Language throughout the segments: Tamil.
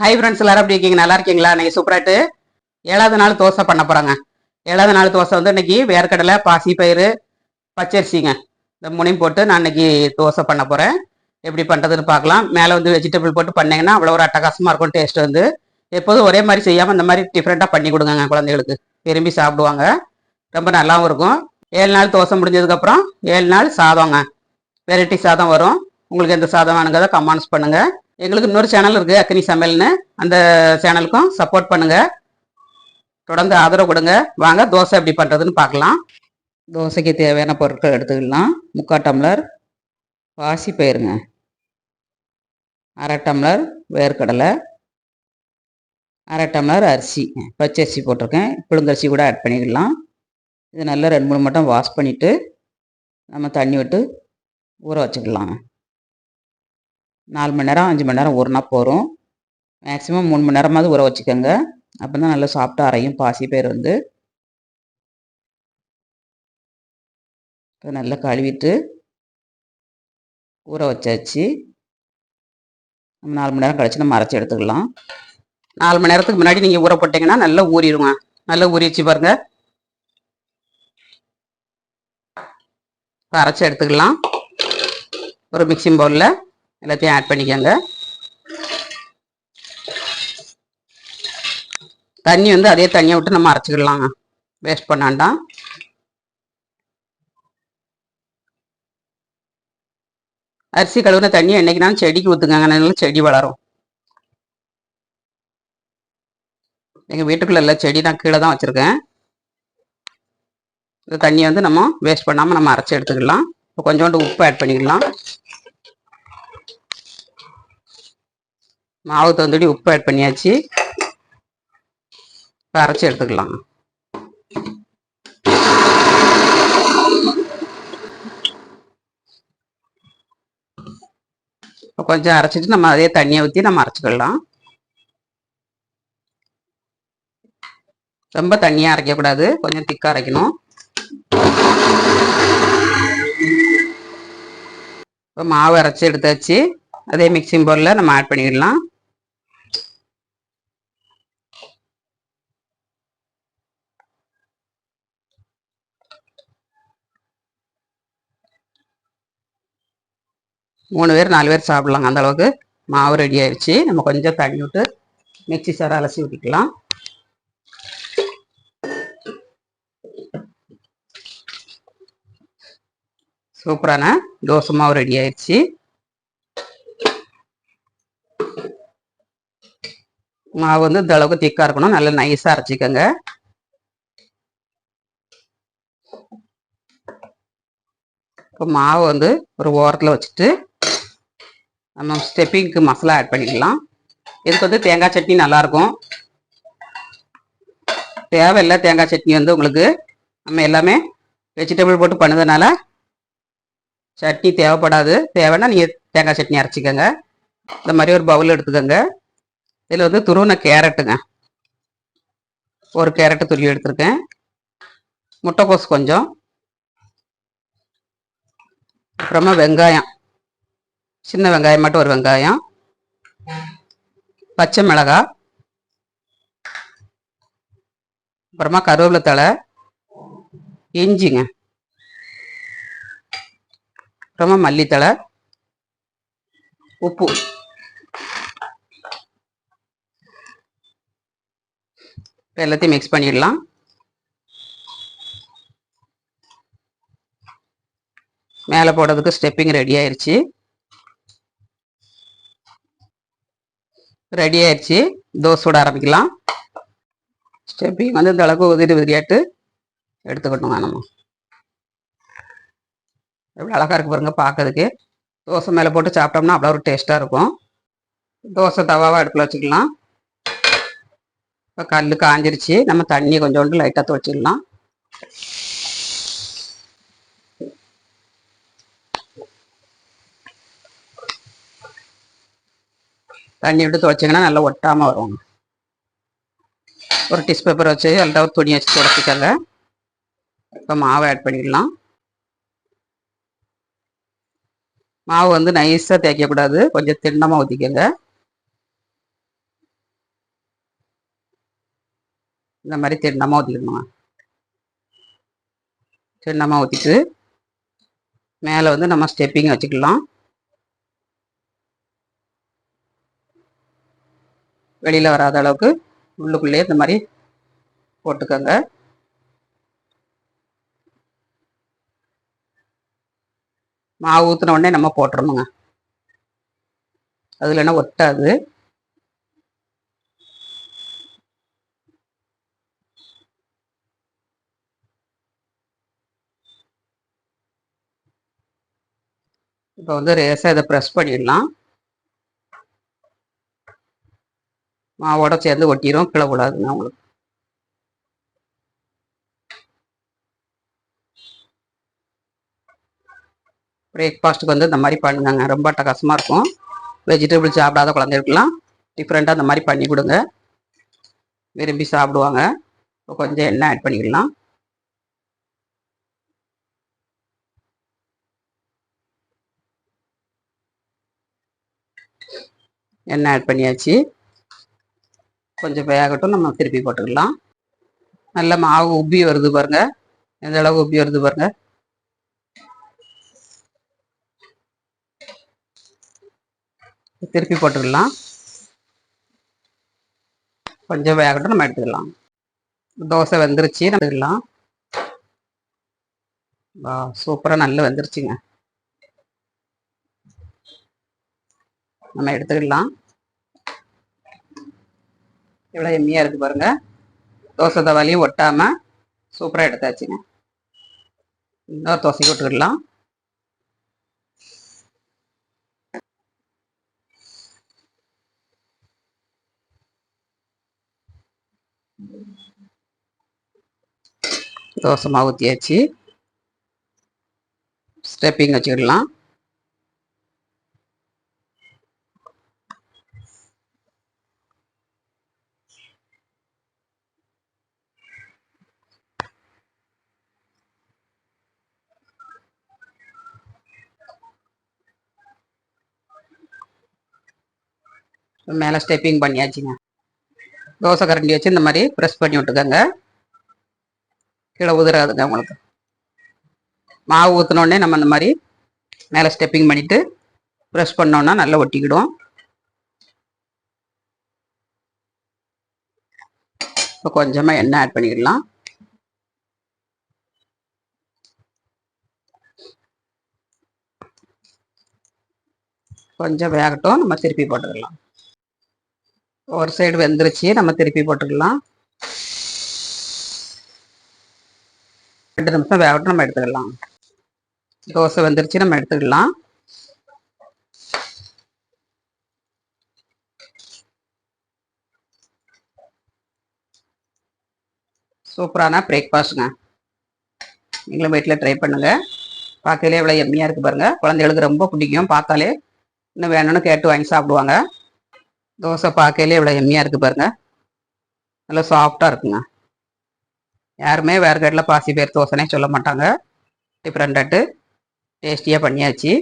ஹை ஃப்ரெண்ட்ஸ் எல்லாரும் எப்படி இருக்கீங்க? நல்லா இருக்கீங்களா? இன்னைக்கு சூப்பராட்டு ஏழாவது நாள் தோசை பண்ண போகிறாங்க ஏழாவது நாள் தோசை வந்து இன்னைக்கு வேர்க்கடலை பாசி பயிறு பச்சரிசிங்க. இந்த முனையும் போட்டு நான் இன்னைக்கு தோசை பண்ண போகிறேன் எப்படி பண்ணுறதுன்னு பார்க்கலாம். மேலே வந்து வெஜிடபிள் போட்டு பண்ணிங்கன்னா அவ்வளோ ஒரு அட்டகாசமாக இருக்கும் டேஸ்ட் வந்து. எப்போதும் ஒரே மாதிரி செய்யாமல் இந்த மாதிரி டிஃப்ரெண்ட்டாக பண்ணி கொடுங்க குழந்தைகளுக்கு. விரும்பி சாப்பிடுவாங்க. ரொம்ப நல்லாவும் இருக்கும். ஏழு நாள் தோசை முடிஞ்சதுக்கப்புறம் ஏழு நாள் சாதங்க வெரைட்டி சாதம் வரும். உங்களுக்கு எந்த சாதம் வேணுங்கிறத கமெண்ட்ஸ் பண்ணுங்கள் எங்களுக்கு இன்னொரு சேனல் இருக்குது அக்னி சமையல்னு. அந்த சேனலுக்கும் சப்போர்ட் பண்ணுங்கள் தொடர்ந்து ஆதரவு கொடுங்க. வாங்க தோசை எப்படி பண்ணுறதுன்னு பார்க்கலாம். தோசைக்கு தேவையான பொருட்கள் எடுத்துக்கலாம். முக்கால் டம்ளர் பாசி பயிருங்க. அரை டம்ளர் வேர்க்கடலை. அரை டம்ளர் அரிசி. பச்சரிசி போட்டிருக்கேன். புழுங்கரிசி கூட ஆட் பண்ணிக்கலாம். இது நல்லா ரெண்டு மூணு மட்டும் வாஷ் பண்ணிவிட்டு நம்ம தண்ணி விட்டு ஊற வச்சுக்கலாங்க நாலு மணி நேரம் அஞ்சு மணி நேரம் ஊறினா போகிறோம் மேக்ஸிமம் மூணு மணி நேரமாவது ஊற வச்சுக்கோங்க. அப்போ தான் நல்லா சாப்பிட்டு அரையும். பாசி பேர் வந்து. இப்போ நல்லா கழுவிட்டு ஊற வச்சாச்சு. நம்ம நாலு மணி நேரம் கழிச்சு நம்ம அரைச்சி எடுத்துக்கலாம். நாலு மணி நேரத்துக்கு முன்னாடி நீங்கள் ஊற போட்டிங்கன்னா நல்லா ஊறிடுங்க. நல்லா ஊறிச்சு பாருங்க. இப்போ அரைச்சி எடுத்துக்கலாம். ஒரு மிக்சிங் பவுலில் எல்லாத்தையும் ஆட் பண்ணிக்கோங்க. தண்ணி வந்து அதே தண்ணியை விட்டு நம்ம அரைச்சிக்கலாங்க வேஸ்ட் பண்ணாண்டாம் அரிசி கழுவுன தண்ணி என்னைக்குனாலும் செடிக்கு ஊற்றுங்க நல்லா செடி வளரும். எங்கள் வீட்டுக்குள்ள இல்லை செடி நான் கீழே தான் வச்சுருக்கேன். இந்த தண்ணியை வந்து நம்ம வேஸ்ட் பண்ணாமல் நம்ம அரைச்சி எடுத்துக்கலாம் இப்போ கொஞ்சோண்டு உப்பு ஆட் பண்ணிக்கலாம். மாவு தந்துடி உப்பு ஆட் பண்ணியாச்சு. இப்போ அரைச்சி எடுத்துக்கலாம். இப்போ கொஞ்சம் அரைச்சிட்டு நம்ம அதே தண்ணியை ஊற்றி நம்ம அரைச்சிக்கலாம். ரொம்ப தண்ணியாக அரைக்கக்கூடாது கொஞ்சம் திக்காக அரைக்கணும். இப்போ மாவு அரைச்சி எடுத்தாச்சு. அதே மிக்சிங் பவுலில் நம்ம ஆட் பண்ணிடலாம். மூணு பேர் நாலு பேர் சாப்பிட்லாங்க. அந்த அளவுக்கு மாவு ரெடி ஆயிடுச்சு. நம்ம கொஞ்சம் தண்ணி விட்டு மிக்சி சாரை அலசி ஊற்றிக்கலாம் சூப்பரான தோசை மாவு ரெடி ஆயிடுச்சு. மாவு வந்து இந்த அளவுக்கு திக்காக இருக்கணும். நல்லா நைஸாக அரைச்சிக்கோங்க. இப்போ மாவு வந்து ஒரு ஓரத்தில் வச்சுட்டு நம்ம ஸ்டெப்பிங்க்கு மசாலா ஆட் பண்ணிக்கலாம். இதுக்கு வந்து தேங்காய் சட்னி நல்லாயிருக்கும். தேவையில்லை தேங்காய் சட்னி வந்து உங்களுக்கு நம்ம எல்லாமே வெஜிடபிள் போட்டு பண்ணதுனால சட்னி தேவைப்படாது. தேவைன்னா நீங்கள் தேங்காய் சட்னி அரைச்சிக்கோங்க. இந்த மாதிரி ஒரு பவுல் எடுத்துக்கோங்க. இதில் வந்து துருவின கேரட்டுங்க. ஒரு கேரட்டு துருவி எடுத்திருக்கேன். முட்டைக்கோஸ் கொஞ்சம். அப்புறமா வெங்காயம். சின்ன வெங்காயம் மட்டும் ஒரு வெங்காயம். பச்சை மிளகாய். அப்புறமா கருவேப்பிலை தழை. இஞ்சிங்க. அப்புறமா மல்லித்தழை. உப்பு. இப்போ எல்லாத்தையும் மிக்ஸ் பண்ணிடலாம். மேலே போடுறதுக்கு ஸ்டெப்பிங் ரெடி ஆயிடுச்சு ரெடி ஆயிடுச்சு. தோசை சுட ஆரம்பிக்கலாம். ஸ்டெப்பிங் வந்து இந்த அளவுக்கு உதிரி உதிரியாட்டு எடுத்துக்கணுங்க நம்ம எவ்வளோ அழகாக இருக்கு பாருங்க பார்க்கறதுக்கு தோசை மேலே போட்டு சாப்பிட்டோம்னா அவ்வளோ ஒரு டேஸ்ட்டாக இருக்கும். தோசை தவாவாக அடுப்பில் வச்சுக்கலாம். இப்போ கல் காஞ்சிருச்சு. நம்ம தண்ணியை கொஞ்சோண்டு லைட்டாக துவச்சிடலாம். தண்ணி விட்டு துவைச்சிங்கன்னா நல்லா ஒட்டாமல் வருவாங்க ஒரு டிஷ் பேப்பர் வச்சு அல்லது ஒரு துணி வச்சு துடைச்சிக்கல இப்போ மாவை ஆட் பண்ணிக்கலாம். மாவு வந்து நைஸாக தேய்க்கக்கூடாது. கொஞ்சம் திண்ணமாக ஊற்றிக்கோங்க இந்த மாதிரி திண்ணமாக ஊற்றிக்கணுமா திண்ணமாக ஊற்றிட்டு மேலே வந்து நம்ம ஸ்டெப்பிங் வச்சுக்கலாம். வெளியில் வராத அளவுக்கு உள்ளுக்குள்ளேயே இந்த மாதிரி போட்டுக்கோங்க. மாவு ஊற்றின உடனே நம்ம போட்டுறணுங்க. அது இல்லைன்னா ஒட்டாது. இப்போ வந்து ரேஸாக இதை ப்ரெஸ் பண்ணிடலாம். மாவோட சேர்ந்து ஒட்டிடும் கீழே உங்களுக்கு பிரேக்ஃபாஸ்ட்டுக்கு வந்து இந்த மாதிரி பண்ணுங்க. ரொம்ப அட்டகாசமாக இருக்கும். வெஜிடபிள் சாப்பிடாத குழந்தைகளுக்குலாம் டிஃப்ரெண்ட்டாக இந்த மாதிரி பண்ணி கொடுங்க. விரும்பி சாப்பிடுவாங்க. இப்போ கொஞ்சம் எண்ணெய் ஆட் பண்ணிக்கலாம். எண்ணெய் ஆட் பண்ணியாச்சு. கொஞ்சம் வேகட்டும் நம்ம திருப்பி போட்டுக்கலாம். நல்ல மாவு உப்பி வருது பாருங்க. எந்த அளவு உப்பி வருது பாருங்க. திருப்பி போட்டுக்கலாம். கொஞ்சம் வேகட்டும் நம்ம எடுத்துக்கலாம். தோசை வெந்துருச்சு நம்ம எடுத்துக்கலாம். வா சூப்பராக நல்லா வெந்துருச்சுங்க. நம்ம எடுத்துக்கலாம். எவ்வளோ எம்மியாக இருக்குது பாருங்கள் தோசை தவாலையும் ஒட்டாமல் சூப்பராக எடுத்தாச்சுங்க. இன்னொரு தோசைக்கு விட்டுக்கிடலாம் தோசை மாவு ஊற்றியாச்சு ஸ்டெப்பிங் வச்சுக்கிடலாம். மேலே ஸ்டெப்பிங் பண்ணியாச்சுங்க. தோசை கரண்டி வச்சு இந்த மாதிரி ப்ரெஸ் பண்ணி விட்டுக்கோங்க. கீழே உதிராதுங்க உங்களுக்கு. மாவு ஊற்றினோடனே நம்ம இந்த மாதிரி மேலே ஸ்டெப்பிங் பண்ணிவிட்டு ப்ரெஸ் பண்ணோன்னா நல்லா ஒட்டிக்கிடும். இப்போ கொஞ்சமாக எண்ணெய் ஆட் பண்ணிக்கிடலாம் கொஞ்சம் வேகட்டும் நம்ம திருப்பி போட்டுக்கலாம். ஒரு சைடு வெந்துருச்சு. நம்ம திருப்பி போட்டுக்கலாம். ரெண்டு நிமிஷம் வேகட்டும் நம்ம எடுத்துக்கலாம். தோசை வெந்துருச்சு நம்ம எடுத்துக்கலாம். சூப்பரான பிரேக்ஃபாஸ்ட்டுங்க நீங்களும் வீட்டில் ட்ரை பண்ணுங்கள் பார்க்கலே எவ்வளோ எம்மியாக இருக்குது பாருங்கள் குழந்தைகளுக்கு ரொம்ப பிடிக்கும். பார்த்தாலே இன்னும் வேணும்னு கேட்டு வாங்கி சாப்பிடுவாங்க. தோசை பார்க்கையிலே இவ்வளோ எம்மியாக இருக்குது பாருங்கள் நல்லா சாஃப்டாக இருக்குங்க. யாருமே வேறு கடையில் பாசி பேர் தோசைனே சொல்ல மாட்டாங்க. டிஃப்ரெண்ட்டாட்டு டேஸ்டியாக பண்ணியாச்சு.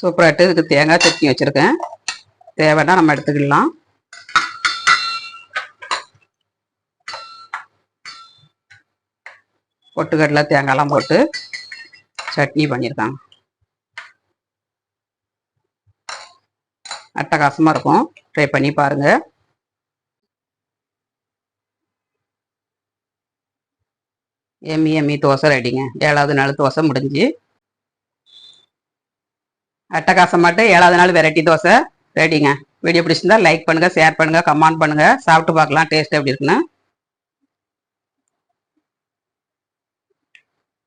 சூப்பராகிட்டு இதுக்கு தேங்காய் சட்னி வச்சுருக்கேன். தேவைன்னா நம்ம எடுத்துக்கலாம். பொட்டுக்கடலை தேங்காய்லாம் போட்டு சட்னி பண்ணியிருக்காங்க. அட்டகாசமாக இருக்கும். ட்ரை பண்ணி பாருங்கள் எம்மி எம்மி தோசை ரெடிங்க ஏழாவது நாள் தோசை முடிஞ்சு. அட்டகாசமாட்டு ஏழாவது நாள் வெரைட்டி தோசை ரெடிங்க வீடியோ பிடிச்சிருந்தா லைக் பண்ணுங்க ஷேர் பண்ணுங்க கமெண்ட் பண்ணுங்க. சாப்பிட்டு பார்க்கலாம் டேஸ்ட் எப்படி இருக்குன்னு.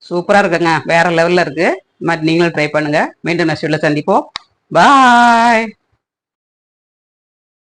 சூப்பராக இருக்குங்க. வேற லெவலில் இருக்கு. இது மாதிரி நீங்களும் ட்ரை பண்ணுங்க. மீண்டும் நெக்ஸ்ட் சந்திப்போம். பாய்